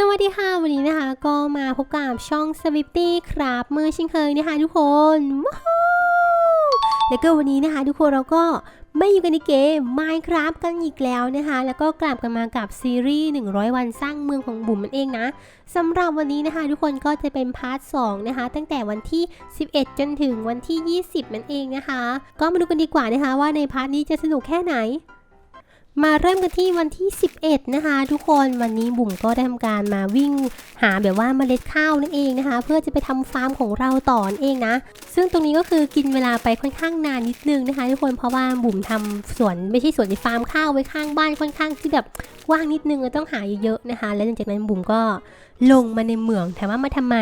สวัสดีค่ะวันนี้นะคะ ก็มาพบกับช่อง s w i f t y ครับเมื่อช่นเคยนะคะทุกคนว้าวแล้วก็วันนี้นะคะ ทุกคนเราก็ไม่อยู่กันในเกม Minecraft กันอีกแล้วนะคะ แล้วก็กลับกันมากับซีรีส์ 100 วันสร้างเมืองของบุ๋มมันเองนะสำหรับวันนี้นะคะ ทุกคนก็จะเป็นพาร์ท 2 นะคะ ตั้งแต่วันที่ 11 จนถึงวันที่ 20 นั่นเองนะคะ ก็มาดูกันดีกว่านะคะว่าในพาร์ทนี้จะสนุกแค่ไหน มาเริ่มกันที่วันที่ 11 นะคะ ทุกคนวันนี้บุ๋มก็ได้ทำการมาวิ่งหาแบบว่าเมล็ดข้าวนั่นเองนะคะ เพื่อจะไปทำฟาร์มของเราต่อนเองนะ ซึ่งตรงนี้ก็คือกินเวลาไปค่อนข้างนานนิดนึงนะคะ ทุกคนเพราะว่าบุ๋มทำสวนไม่ใช่สวนในฟาร์มข้าวไว้ข้างบ้านค่อนข้างที่แบบว้างนิดนึงต้องหาเยอะๆนะคะ และหลังจากนั้นบุ๋มก็ลงมาในเหมืองถามว่ามาทำไม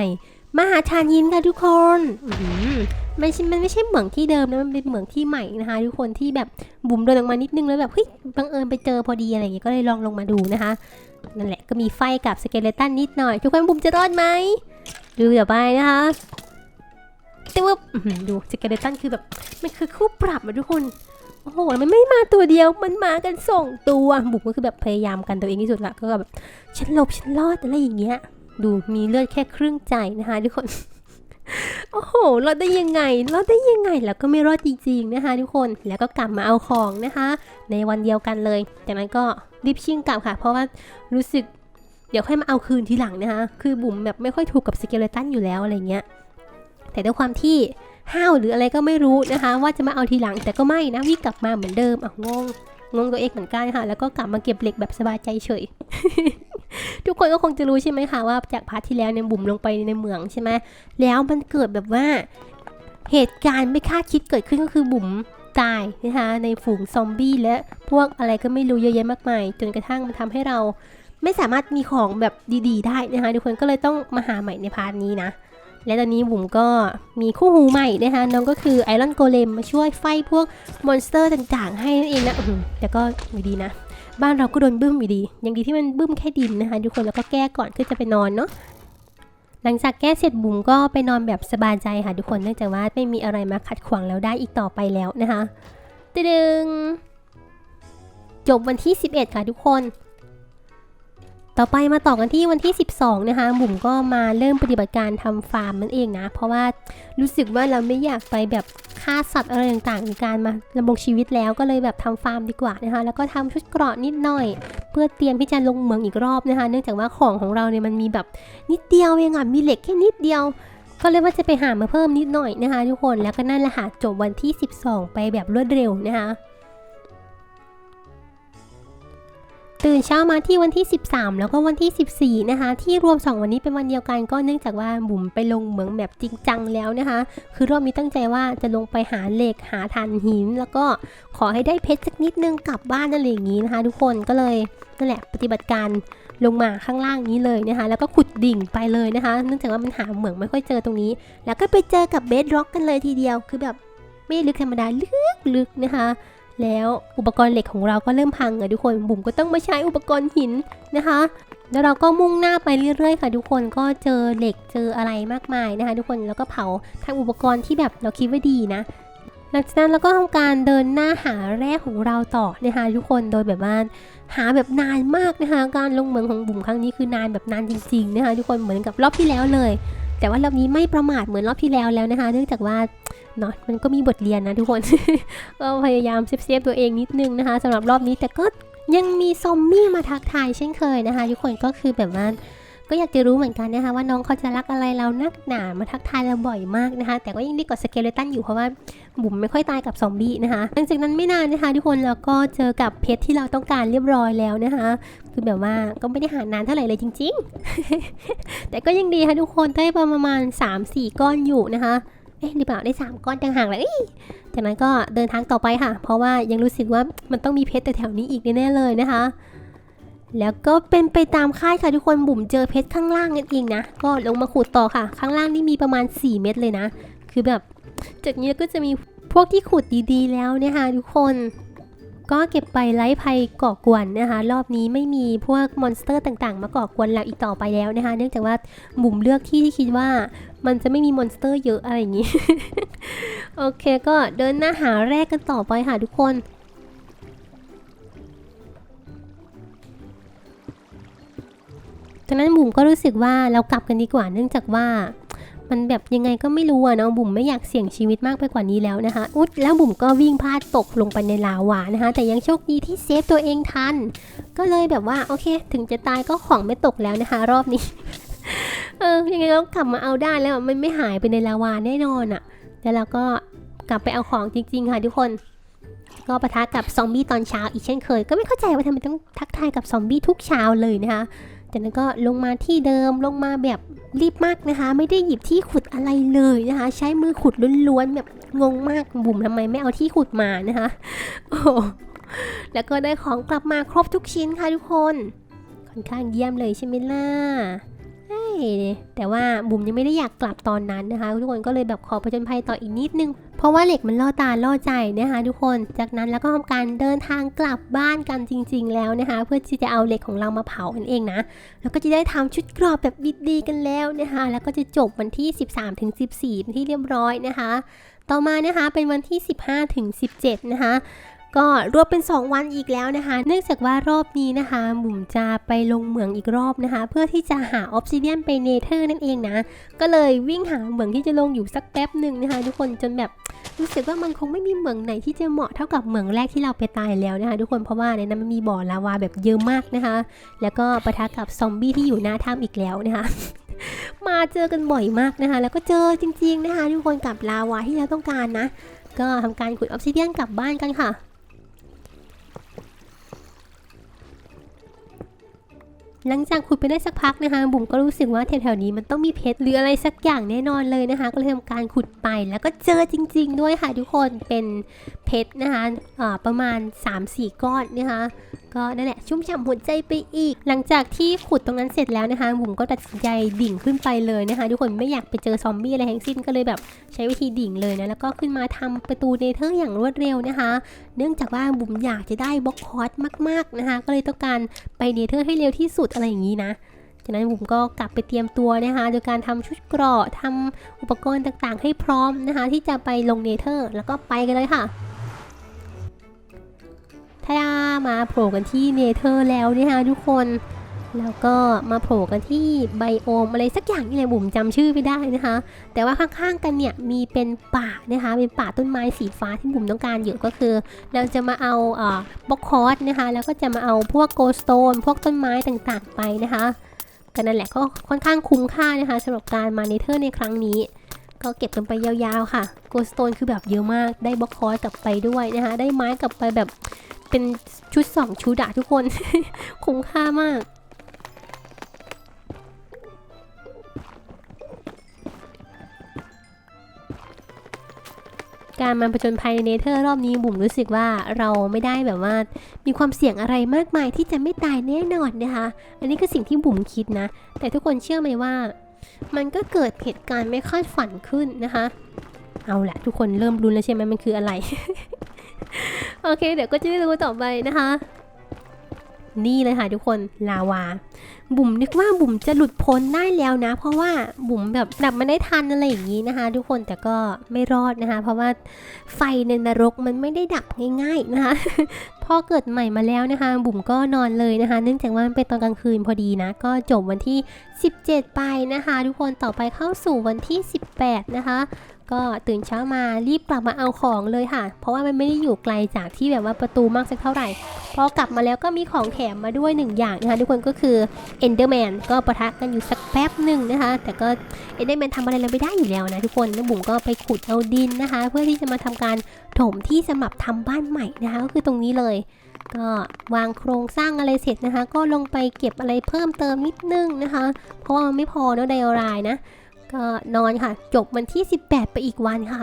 มาหาทานหินค่ะทุกคนอื้อหือไม่ใช่มันไม่ใช่เหมืองที่เดิมนะมันเป็นเหมืองที่ใหม่นะคะทุกคนที่แบบบุ๋มเดินออกมานิดนึงแล้วแบบเฮ้ยบังเอิญไปเจอพอดีอะไรอย่างเงี้ยก็เลยลองลงมาดูนะคะนั่นแหละก็มีไฟกับสเกเลตันนิดหน่อย ทุกคนบุ๋มจะรอดไหมดูเดี๋ยวไปนะคะแต่ว่าอื้อหือดูสเกเลตันคือแบบมันคือคู่ปรับอะทุกคนโอ้โห มันไม่มาตัวเดียว มันมากันสองตัว บุ๋มก็คือแบบพยายามกันตัวเองที่สุดละ ก็แบบ ฉันหลบ ฉันรอด อะไรอย่างเงี้ย ดูมีเลือดแค่ครึ่งใจนะคะทุกคน โอ้โหรอดได้ยังไงรอดได้ยังไง แล้วก็ไม่รอดจริงๆนะคะ ทุกคน แล้วก็กลับมาเอาของนะคะ ในวันเดียวกันเลยจากนั้นก็รีบชิ่งกลับค่ะ เพราะว่ารู้สึกเดี๋ยวค่อยมาเอาคืนทีหลังนะคะ คือบุ๋มแบบไม่ค่อยถูกกับสเกเลตันอยู่แล้วอะไรเงี้ย แต่ด้วยความที่ห้าวหรืออะไรก็ไม่รู้นะคะ ว่าจะมาเอาทีหลังแต่ก็ไม่นะวิ่งกลับมาเหมือนเดิมอะงงงงตัวเองเหมือนกันค่ะ แล้วก็กลับมาเก็บเหล็กแบบสบายใจเฉย ทุกคนก็คงจะรู้ใช่ไหมคะว่าจากพาร์ทที่แล้วเนี่ยบุ๋มลงไปในเมืองใช่ไหมแล้วมันเกิดแบบว่า เหตุการณ์ไม่คาดคิดเกิดขึ้นก็คือบุ๋มตายนะคะในฝูงซอมบี้และพวกอะไรก็ไม่รู้เยอะแยะมากมาย จนกระทั่งมันทำให้เราไม่สามารถมีของแบบดี ๆ ได้นะคะทุกคนก็เลยต้องมาหาใหม่ในพาร์ทนี้นะและตอนนี้บุ๋มก็มีคู่หูใหม่นะคะน้องก็คือไอรอนโกเลมมาช่วยไฟพวกมอนสเตอร์ต่างๆ ให้นั่นเองนะอื้อหือแต่ก็ไม่ดีนะ บ้านเราก็โดนบึ้มอยู่ดี ยังดีที่มันบึ้มแค่ดินนะคะทุกคนแล้วก็แก้ก่อนขึ้นจะไปนอนเนาะหลังจากแก้เสร็จบุ๋มก็ไปนอนแบบสบายใจค่ะทุกคนเนื่องจากว่าไม่มีอะไรมาขัดขวางเราได้อีกต่อไปแล้วนะคะตึงจบวันที่ 11 ค่ะทุกคน ต่อไปมาต่อกันที่วันที่ 12 นะคะบุ๋มก็มาเริ่มปฏิบัติการทำฟาร์มนั่นเองนะ เพราะว่ารู้สึกว่าเราไม่อยากไปแบบฆ่าสัตว์อะไรต่างๆในการมาดำรงชีวิตแล้วก็เลยแบบทำฟาร์มดีกว่านะคะ แล้วก็ทำชุดเกราะนิดหน่อย เพื่อเตรียมที่จะลงเมืองอีกรอบนะคะ เนื่องจากว่าของของเราเนี่ยมันมีแบบนิดเดียวเองอะมีเหล็กแค่นิดเดียวก็เลยว่าจะไปหามาเพิ่มนิดหน่อยนะคะทุกคนแล้วก็นั่นแหละค่ะจบวันที่ 12 ไปแบบรวดเร็วนะคะ ตื่นเช้ามาที่วันที่ 13 แล้วก็วันที่ 14 นะคะ ที่รวม 2 วันนี้เป็นวันเดียวกันก็เนื่องจากว่าบุ๋มไปลงเหมืองแบบจริงจังแล้วนะคะ คือรอบนี้ตั้งใจว่าจะลงไปหาเหล็กหาถ่านหิน แล้วก็ขอให้ได้เพชรสักนิดนึงกลับบ้านอะไรอย่างนี้นะคะ ทุกคนก็เลยนั่นแหละปฏิบัติการลงมาข้างล่างนี้เลยนะคะ แล้วก็ขุดดิ่งไปเลยนะคะ เนื่องจากว่ามันหาเหมืองไม่ค่อยเจอตรงนี้ แล้วก็ไปเจอกับเบสร็อกกันเลยทีเดียวคือแบบไม่ลึกธรรมดาลึกๆนะคะ แล้วอุปกรณ์เหล็กของเราก็เริ่มพังอะทุกคน บุ๋มก็ต้องมาใช้อุปกรณ์หินนะคะ แล้วเราก็มุ่งหน้าไปเรื่อยๆ ค่ะ ทุกคน ก็เจอเหล็กเจออะไรมากมายนะคะ ทุกคน แล้วก็เผาทางอุปกรณ์ที่แบบเราคิดว่าดีนะ หลังจากนั้นเราก็ทำการเดินหน้าหาแร่ของเราต่อนะคะทุกคน โดยแบบว่าหาแบบนานมากนะคะ การลงเมืองของบุ๋มครั้งนี้คือนานแบบนานจริงๆนะคะทุกคน เหมือนกับรอบที่แล้วเลย แต่ว่ารอบนี้ไม่ประมาทเหมือนรอบที่แล้วแล้วนะคะ เนื่องจากว่าเนาะมันก็มีบทเรียนนะทุกคน ก็พยายามเซฟๆตัวเองนิดนึงนะคะสำหรับรอบนี้แต่ก็ยังมีซอมบี้มาทักทายเช่นเคยนะคะ ทุกคนก็คือแบบว่าก็อยากจะรู้เหมือนกันนะคะว่าน้องเขาจะรักอะไรเรานักหนามาทักทายเราบ่อยมากนะคะ แต่ก็ยังดีกว่าสเกเลตันอยู่เพราะว่า บุ๋มไม่ค่อยตายกับซอมบี้นะคะหลังจากนั้นไม่นานนะคะทุกคนเราก็เจอกับเพชรที่เราต้องการเรียบร้อยแล้วนะคะคือแบบว่าก็ไม่ได้หานานเท่าไหร่เลยจริง ๆ แต่ก็ยังดีค่ะทุกคนได้ประมาณ 3-4 ก้อนอยู่นะคะเอ๊ะหรือเปล่าได้ 3 ก้อนต่างหากเลยเอ้ยจากนั้นก็เดินทางต่อไปค่ะ เพราะว่ายังรู้สึกว่ามันต้องมีเพชรแต่แถวนี้อีกแน่ๆเลยนะคะ แล้วก็เป็นไปตามคาดค่ะทุกคนบุ๋มเจอเพชรข้างล่างนั่นเองนะ ก็ลงมาขุดต่อค่ะ ข้างล่างนี่มีประมาณ 4 เม็ดเลยนะ คือแบบ จากนี้ก็จะมีพวกที่ขุดดีๆ แล้วนี่ยค่ะทุกคน ก็เก็บไปไล่ภัยก่อกวนนะคะ รอบนี้ไม่มีพวกมอนสเตอร์ต่างๆ มาก่อกวนเราอีกต่อไปแล้วนะคะ เนื่องจากว่าบุ๋มเลือกที่ที่คิดว่ามันจะไม่มีมอนสเตอร์เยอะอะไรอย่างนี้ โอเคก็เดินหน้าหาแรกกันต่อไปค่ะทุกคนจากนั้นบุ๋มก็รู้สึกว่าเรากลับกันดีกว่าเนื่องจากว่า มันแบบยังไงก็ไม่รู้อะเนาะบุ๋มไม่อยากเสี่ยงชีวิตมากไปกว่านี้แล้วนะคะ อุ๊ยแล้วบุ๋มก็วิ่งพลาดตกลงไปในลาวานะคะ แต่ยังโชคดีที่เซฟตัวเองทัน ก็เลยแบบว่าโอเค ถึงจะตายก็ของไม่ตกแล้วนะคะ รอบนี้ เออยังไงก็กลับมาเอาได้แล้วมันไม่หายไปในลาวาแน่นอนอะแล้วเราก็กลับไปเอาของจริง ๆ ค่ะทุกคน ก็ปะทะกับซอมบี้ตอนเช้าอีกเช่นเคย ก็ไม่เข้าใจว่าทำไมต้องทักทายกับซอมบี้ทุกเช้าเลยนะคะ จากนั้นก็ลงมาที่เดิมลงมาแบบรีบมากนะคะ ไม่ได้หยิบที่ขุดอะไรเลยนะคะ ใช้มือขุดล้วนๆแบบงงมากบุ๋มทำไมไม่เอาที่ขุดมานะคะโอ้แล้วก็ได้ของกลับมาครบทุกชิ้นค่ะทุกคน ค่อนข้างเยี่ยมเลยใช่ไหมล่ะ แต่ว่าบุ๋มยังไม่ได้อยากกลับตอนนั้นนะคะ ทุกคนก็เลยแบบขอผจญภัยต่ออีกนิดนึง เพราะว่าเหล็กมันล่อตาล่อใจนะคะ ทุกคนจากนั้นแล้วก็ทำการเดินทางกลับบ้านกันจริง ๆ แล้วนะคะ เพื่อที่จะเอาเหล็กของเรามาเผากันเองนะแล้วก็จะได้ทำชุดกรอบแบบดีๆกันแล้วนะคะ แล้วก็จะจบวันที่ 13ถึง14เป็นที่เรียบร้อยนะคะ ต่อมานะคะเป็นวันที่ 15ถึง17 นะคะ ก็รวมเป็น 2 วันอีกแล้วนะคะ เนื่องจากว่ารอบนี้นะคะบุ๋มจะไปลงเหมืองอีกรอบนะคะ เพื่อที่จะหาออฟซิเดียนไปเนเธอร์นั่นเองนะ ก็เลยวิ่งหาเหมืองที่จะลงอยู่สักแป๊บหนึ่งนะคะ ทุกคนจนแบบรู้สึกว่ามันคงไม่มีเหมืองไหนที่จะเหมาะเท่ากับเหมืองแรกที่เราไปตายแล้วนะคะทุกคนเพราะว่าในนั้นมันมีบ่อลาวาแบบเยอะมากนะคะ แล้วก็ปะทะกับซอมบี้ที่อยู่หน้าถ้ำอีกแล้วนะคะมาเจอกันบ่อยมากนะคะ แล้วก็เจอจริงๆนะคะทุกคนกับลาวาที่เราต้องการนะ ก็ทำการขุดออฟซิเดียนกลับบ้านกันค่ะ หลังจากขุดไปได้สักพักนะคะ บุ๋มก็รู้สึกว่าแถวๆนี้มันต้องมีเพชรหรืออะไรสักอย่างแน่นอนเลยนะคะ ก็เลยทำการขุดไปแล้วก็เจอจริง ๆ ด้วยค่ะทุกคนเป็นเพชรนะคะประมาณ 3-4 ก้อนนะคะ ก็นั่นแหละชุ่มฉ่ำหัวใจไปอีก หลังจากที่ขุดตรงนั้นเสร็จแล้วนะคะบุ๋มก็ตัดสินใจดิ่งขึ้นไปเลยนะคะ ทุกคนไม่อยากไปเจอซอมบี้อะไรทั้งสิ้นก็เลยแบบใช้วิธีดิ่งเลยนะแล้วก็ขึ้นมาทำประตูเนเธอร์อย่างรวดเร็วนะคะ เนื่องจากว่าบุ๋มอยากจะได้บล็อกคอร์สมากๆนะคะ ก็เลยต้องการไปเนเธอร์ให้เร็วที่สุดอะไรอย่างนี้นะจากนั้นบุ๋มก็กลับไปเตรียมตัวนะคะ โดยการทำชุดเกราะทำอุปกรณ์ต่างๆ ให้พร้อมนะคะ ที่จะไปลงเนเธอร์ แล้วก็ไปกันเลยค่ะ ทาดามาโผล่กันที่เนเธอร์แล้วนะคะทุกคนแล้วก็มาโผล่กันที่ไบโอมอะไรสักอย่างนี่แหละบุ๋มจำชื่อไม่ได้นะคะ แต่ว่าข้างๆกันเนี่ยมีเป็นป่านะคะเป็นป่าต้นไม้สีฟ้าที่บุ๋มต้องการอยู่ก็คือ เราจะมาเอาเอ่อบล็อกคอร์สนะคะแล้วก็จะมาเอาพวกโกสโตนพวกต้นไม้ต่างๆไปนะคะก็นั่นแหละก็ค่อนข้างคุ้มค่านะคะสำหรับการมาเนเธอร์ในครั้งนี้ ก็เก็บกันไปยาวๆค่ะโกสโตนคือแบบเยอะมากได้บล็อกคอร์สกลับไปด้วยนะคะได้ไม้กลับไปแบบ เป็นชุดสองชุดอะทุกคน คุ้มค่ามาก การมาผจญภัยในเนเธอร์รอบนี้บุ๋มรู้สึกว่าเราไม่ได้แบบว่า มีความเสี่ยงอะไรมากมายที่จะไม่ตายแน่นอนนะคะ อันนี้คือสิ่งที่บุ๋มคิดนะ แต่ทุกคนเชื่อไหมว่า มันก็เกิดเหตุการณ์ไม่คาดฝันขึ้นนะคะ เอาละทุกคนเริ่มรุนแล้วใช่ไหมมันคืออะไร โอเค เดี๋ยวก็จะได้รู้ต่อไปนะคะ นี่เลยค่ะทุกคนลาวา บุ๋มนึกว่าบุ๋มจะหลุดพ้นได้แล้วนะ เพราะว่าบุ๋มแบบดับมันได้ทันอะไรอย่างนี้นะคะ ทุกคนแต่ก็ไม่รอดนะคะ เพราะว่าไฟในนรกมันไม่ได้ดับง่าย ๆนะคะ พอเกิดใหม่มาแล้วนะคะ บุ๋มก็นอนเลยนะคะ เนื่องจากว่ามันเป็นตอนกลางคืนพอดีนะ ก็จบวันที่ 17 ไปนะคะ ทุกคนต่อไปเข้าสู่วันที่ 18 นะคะ ก็ตื่นเช้ามารีบกลับมาเอาของเลยค่ะ เพราะว่ามันไม่ได้อยู่ไกลจากที่แบบว่าประตูมากสักเท่าไหร่ พอกลับมาแล้วก็มีของแถมมาด้วยหนึ่งอย่างนะคะ ทุกคนก็คือ Enderman ก็ประทะกันอยู่สักแป๊บหนึ่งนะคะ แต่ก็ Enderman ทำอะไรเราไม่ได้อยู่แล้วนะทุกคนแล้วบุ๋มก็ไปขุดเอาดินนะคะ เพื่อที่จะมาทำการ ถมที่สำหรับทำบ้านใหม่นะคะ ก็คือตรงนี้เลย ก็วางโครงสร้างอะไรเสร็จนะคะ ก็ลงไปเก็บอะไรเพิ่มเติมนิดนึงนะคะ เพราะว่ามันไม่พอเนาะไดอารายนะ ก็นอนค่ะ จบวันที่ 18 ไปอีกวันค่ะ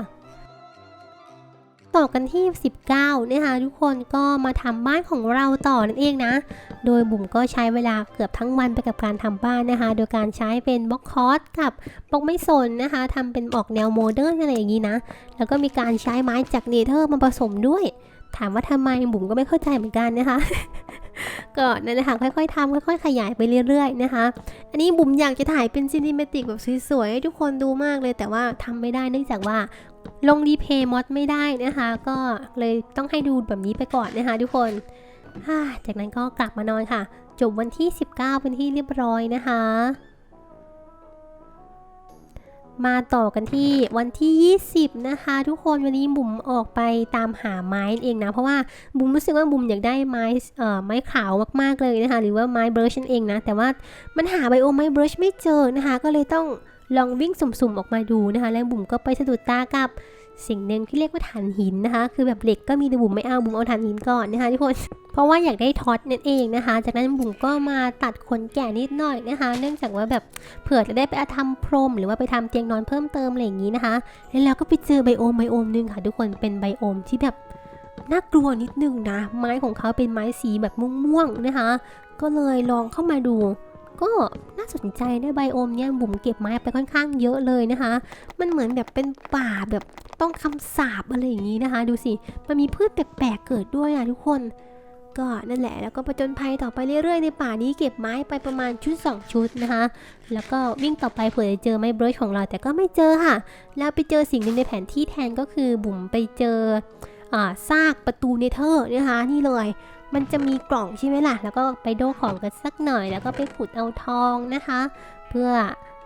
ต่อกันที่ 19นะคะทุกคนก็มาทำบ้านของเราต่อนั่นเองนะ โดยบุ๋มก็ใช้เวลาเกือบทั้งวันไปกับการทำบ้านนะคะ โดยการใช้เป็นบล็อกคอร์สกับบล็อกไม่สนนะคะทำเป็นออกแนวโมเดิร์นอะไรอย่างนี้นะ แล้วก็มีการใช้ไม้จากเนเธอร์มาผสมด้วย ถามว่าทำไมบุ๋มก็ไม่เข้าใจเหมือนกันนะคะก็นั่นะคะค่อยๆทำค่อยๆ ขยายไปเรื่อย ๆ นะคะ อันนี้บุ๋มอยากจะถ่ายเป็นซีนิเมติกแบบสวยๆให้ทุกคนดูมากเลย แต่ว่าทำไม่ได้เนื่องจากว่า ลงรีเพย์มอดไม่ได้นะคะ ก็เลยต้องให้ดูแบบนี้ไปก่อนนะคะทุกคนฮ่าจากนั้นก็กลับมานอนค่ะ จบวันที่ 19 เป็นที่เรียบร้อยนะคะ มาต่อกันที่วันที่ 20 นะคะ ทุกคนวันนี้บุ๋มออกไปตามหาไม้เองนะ เพราะว่าบุ๋มรู้สึกว่าบุ๋มอยากได้ไม้เอ่อไม้ขาวมากๆเลยนะคะ หรือว่าไม้เบรชนั่นเองนะ แต่ว่ามันหาไบโอไม้เบรชไม่เจอนะคะ ก็เลยต้อง ลองวิ่งสุ่มๆออกมาดูนะคะ แล้วบุ๋มก็ไปสะดุดตากับสิ่งหนึ่งที่เรียกว่าถ่านหินนะคะ คือแบบเหล็กก็มีแต่บุ๋มไม่เอาบุ๋มเอาถ่านหินก่อนนะคะทุกคน เพราะว่าอยากได้ท็อตนั่นเองนะคะ จากนั้นบุ๋มก็มาตัดขนแกะนิดหน่อยนะคะ เนื่องจากว่าแบบเผื่อจะได้ไปทำพรม หรือว่าไปทำเตียงนอนเพิ่มเติมอะไรอย่างนี้นะคะ แล้วเราก็ไปเจอไบโอมไบโอมหนึงค่ะ ทุกคน เป็นไบโอมที่แบบน่ากลัวนิดนึงนะ ไม้ของเขาเป็นไม้สีแบบม่วงๆนะคะ ก็เลยลองเข้ามาดู ก็น่าสนใจนะไบโอมเนี่ยบุ๋มเก็บไม้ไปค่อนข้างเยอะเลยนะคะ มันเหมือนแบบเป็นป่าแบบต้องคำสาบอะไรอย่างนี้นะคะ ดูสิ มันมีพืชแปลกๆเกิดด้วยอะทุกคน ก็นั่นแหละแล้วก็ประจนภัยต่อไปเรื่อยๆในป่านี้เก็บไม้ไปประมาณชุด 2 ชุดนะคะ แล้วก็วิ่งต่อไปเผื่อจะเจอไม้เบรชของเราแต่ก็ไม่เจอค่ะ แล้วไปเจอสิ่งหนึ่งในแผนที่แทนก็คือบุ๋มไปเจออ่าซากประตูเนเธอร์นะคะนี่เลย มันจะมีกล่องใช่ไหมล่ะ แล้วก็ไปโดของกันสักหน่อย แล้วก็ไปขุดเอาทองนะคะ เพื่อ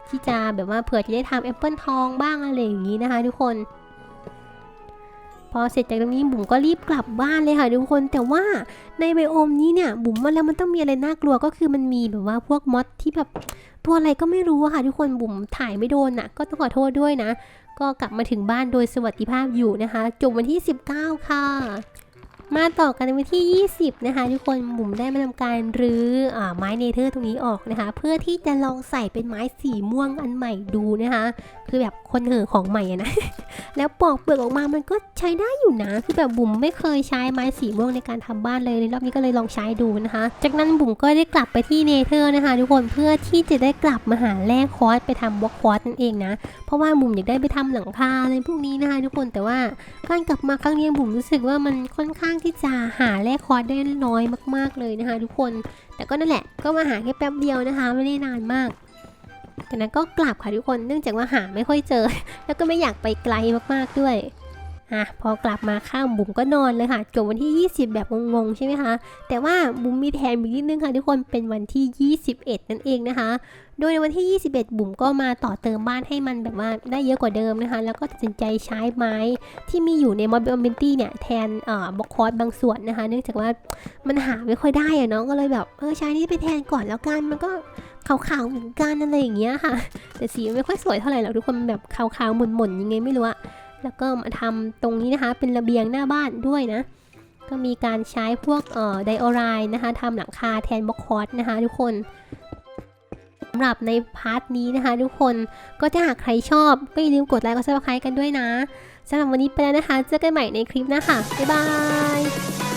ที่จะแบบว่าเผื่อจะได้ทำแอปเปิลทองบ้างอะไรอย่างนี้นะคะทุกคน พอเสร็จจากตรงนี้บุ๋มก็รีบกลับบ้านเลยค่ะทุกคนแต่ว่าในไบโอมนี้เนี่ยบุ๋มว่าแล้วมันต้องมีอะไรน่ากลัวก็คือมันมีแบบว่าพวกมอสที่แบบตัวอะไรก็ไม่รู้ค่ะทุกคนบุ๋มถ่ายไม่โดนน่ะก็ต้องขอโทษด้วยนะ ก็กลับมาถึงบ้านโดยสวัสดิภาพอยู่นะคะจบวันที่ 19 ค่ะ มาต่อกันในวันที่ 20 นะคะ ทุกคนบุ๋มได้มาทำการรื้ออาไม้เนเธอร์ตรงนี้ออกนะคะ เพื่อที่จะลองใส่เป็นไม้สีม่วงอันใหม่ดูนะคะคือแบบคนเห่อของใหม่อะนะ แล้วปอกเปลือกออกมามันก็ใช้ได้อยู่นะ คือแบบบุ๋มไม่เคยใช้ไม้สีม่วงในการทำบ้านเลย ในรอบนี้ก็เลยลองใช้ดูนะคะ จากนั้นบุ๋มก็ได้กลับไปที่เนเธอร์นะคะ ทุกคนเพื่อที่จะได้กลับมาหาแร่คอร์สไปทำบล็อกคอร์สนั่นเองนะ เพราะว่าบุ๋มอยากได้ไปทำหลังคาอะไรพวกนี้นะคะทุกคนแต่ว่าการกลับมาครั้งนี้บุ๋มรู้สึกว่ามันค่อนข้างที่จะหาแร่คอร์สได้น้อยมาก ๆเลยนะคะ ทุกคน แต่ก็นั่นแหละก็มาหาแค่แป๊บเดียวนะคะ ไม่ได้นานมาก จากนั้นก็กลับค่ะทุกคนเนื่องจากว่าหาไม่ค่อยเจอ แล้วก็ไม่อยากไปไกลมากๆด้วยอะพอกลับมาข้ามบุ๋มก็นอนเลยค่ะจบวันที่ 20 แบบงงๆใช่ไหมคะแต่ว่าบุ๋มมีแถมอีกนิดนึงค่ะทุกคนเป็นวันที่ 21 นั่นเองนะคะ โดยในวันที่ 21 บุ๋มก็มาต่อเติมบ้านให้มันแบบว่าได้เยอะกว่าเดิมนะคะ แล้วก็ตัดสินใจใช้ไม้ที่มีอยู่ในมอ b เบลตี้เนี่ยแทนเอ่อบล็อกคอร์สบางส่วนนะคะ เนื่องจากว่ามันหาไม่ค่อยได้อะเนาะก็เลยแบบเออใช้นี่ไปแทนก่อนแล้วกันมันก็ ขาวๆเหมือนกันอะไรอย่างเงี้ยค่ะ แต่สีไม่ค่อยสวยเท่าไหร่หรอกทุกคนแบบขาวๆหม่นๆยังไงไม่รู้อะแล้วก็มาทำตรงนี้นะคะ เป็นระเบียงหน้าบ้านด้วยนะ ก็มีการใช้พวกเอ่อไดโอไรนะคะทำหลังคาแทนบล็อกคอร์สนะคะ ทุกคนสำหรับในพาร์ทนี้นะคะ ทุกคนก็ถ้าหากใครชอบก็อย่าลืมกดไลค์กดซับสไครต์กันด้วยนะสำหรับวันนี้ไปแล้วนะคะ เจอกันใหม่ในคลิปหน้าค่ะบ๊ายบาย